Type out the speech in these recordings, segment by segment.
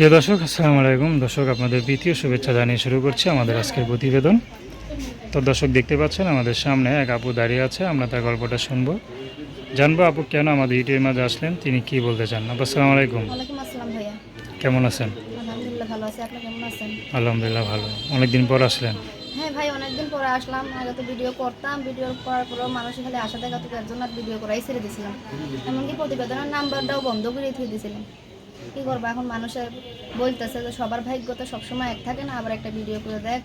প্রিয় দর্শক আসসালামু আলাইকুম। দর্শক আপনাদের প্রীতীয় শুভেচ্ছা জানিয়ে শুরু করছি আমাদের আজকের প্রতিবেদন। তো দর্শক দেখতে পাচ্ছেন আমাদের সামনে এক আপু দাঁড়িয়ে আছে আমরা তার গল্পটা শুনব। জানব আপু কেন আমাদের ইউটিউবের মাঝে আসলেন তিনি কি বলতে চান? আপু আসসালামু আলাইকুম। কেমন আছেন? আলহামদুলিল্লাহ ভালো অনেকদিন পর আসলেন। হ্যাঁ ভাই অনেকদিন পরে আসলাম। আগে তো ভিডিও করতাম ভিডিও করার পরেও মানুষ খালি আশা দেখা তো এর জন্য আর ভিডিও করাই ছেড়ে দিয়েছিলাম এমনকি প্রতিবেদনের নাম্বারটাও বন্ধ করে দিয়ে দিয়েছিলাম কী করব? এখন মানুষের বলতেছে যে সবার ভাগ্য তো সবসময় এক থাকে না আবার একটা ভিডিও করে দেখ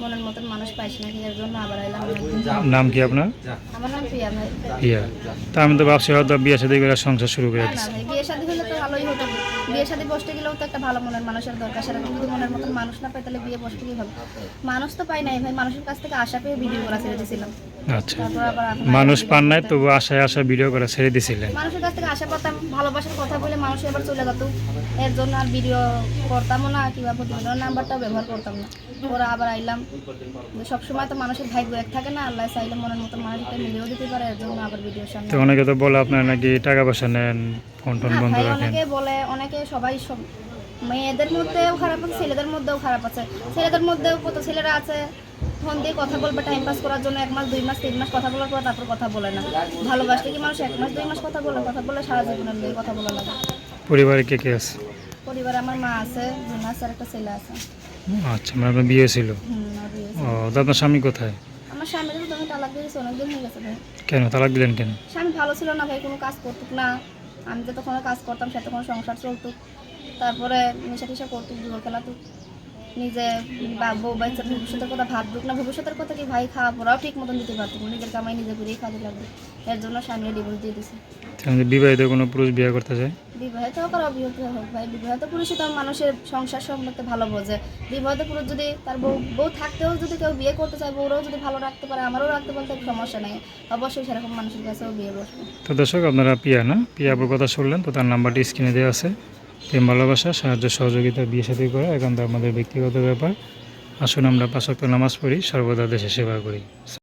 মনের মতন মানুষ পাইস না কি? এর জন্য আবার এলাম নাম কি আপনার? আমার নাম প্রিয়া ভাই। প্রিয়া। তা আমি তো ভাবছি হয়তো বিয়ে সাথে করে সংসার শুরু করে দিচ্ছি বিয়ে শাদী বিয়ে শাদী বসতে গেলেও তো একটা ভালো মনের মানুষের দরকার সেরকম যদি মনের মতন মানুষ না পাই তাহলে বিয়ে বসতে কি হবে মানুষ তো পাই নাই ভাই। মানুষের কাছ থেকে আশা পেয়ে ভিডিও করা ছেড়ে দিয়েছিলাম আচ্ছা। আবার মানুষ পান নাই তবু আশায় আশা ভিডিও করে ছেড়ে দিছিলেন। মানুষের কাছ থেকে আশা করতাম ভালোবাসার কথা বলে মানুষ এবার চলে যেত এর জন্য আর ভিডিও করতামও না কিংবা প্রতিবেদনের নাম্বারটাও ব্যবহার করতাম না। ওরা আবার আইলাম। সবসময় তো মানুষের ভাগ্য এক থাকে না আল্লাহ চাইলে মনের মতো মানুষটা মিলেও দিতে পারে এর জন্য আবার ভিডিওর সামনে অনেকে তো বলে আপনার নাকি টাকা পয়সা নেন ফোন টোন বন্ধ ভাই রাখেন। অনেকে বলে অনেকে সবাই সব মেয়েদের মধ্যেও খারাপ আছে ছেলেদের মধ্যেও খারাপ আছে। ছেলেদের মধ্যেও কত ছেলেরা আছে ফোন দিয়ে কথা বলবে টাইম পাস করার জন্য এক মাস দুই মাস তিন মাস কথা বলার পর তারপর কথা বলে না। ভালোবাসলে কি মানুষ এক মাস দুই মাস কথা বলে কথা বলে সারা জীবনের দিয়ে কথা বলা লাগে পরিবারে কে কে আছে? পরিবারে আমার মা আছে বোন আছে আর একটা ছেলে আছে। আচ্ছা মানে আপনার বিয়ে ছিল হুম আর বিয়ে আছে। ও তো আপনার স্বামী কোথায়? আমার তো তালাক দিয়েছি অনেকদিন হয়ে গেছে ভাই। কেন তালাক দিলেন কেন? স্বামী ভালো ছিল না ভাই কোনো কাজ করতুক না। আমি তো তখন কাজ করতাম সে তখন সংসার চলতো। তারপরে নেশা টেশা করতো জুয়া খেলাতো। নিজে বউ বাচ্চার ভবিষ্যতের কথা ভাববুক না, ভবিষ্যতের কথা কি ভাই খাওয়া পড়াও ঠিক মতন দিতে পারতো নিজের কামাই নিজে ঘুরেই খাওয়াতে লাগবে। এর জন্য স্বামীরা ডিভোর্স দিয়ে দিছে। বিবাহিত কোনো পুরুষ বিয়ে করতে চায়? বিবাহিত হোক আর অবিবাহিত হোক, ভাই। বিবাহিত পুরুষই তো মানুষের সংসার সম্পর্কে ভালো বোঝে। বিবাহিত পুরুষ যদি তার বউ বউ থাকতেও যদি কেউ বিয়ে করতে চায়, বউরাও যদি ভালো রাখতে পারে, আমারও রাখতে পারতে সমস্যা নেই। অবশ্যই সেরকম মানুষের কাছেও বিয়ে বসবে। তো দর্শক, আপনারা পিয়া না? পিয়া কথা শুনলেন, তো তার নাম্বারটি স্ক্রিনে দেওয়া আছে। প্রেম, ভালোবাসা, সাহায্য, সহযোগিতা, বিয়ে সাথে করে এখন তো আমাদের ব্যক্তিগত ব্যাপার। আসুন আমরা পাশক্ত নামাজ পড়ি, সর্বদা দেশে সেবা করি।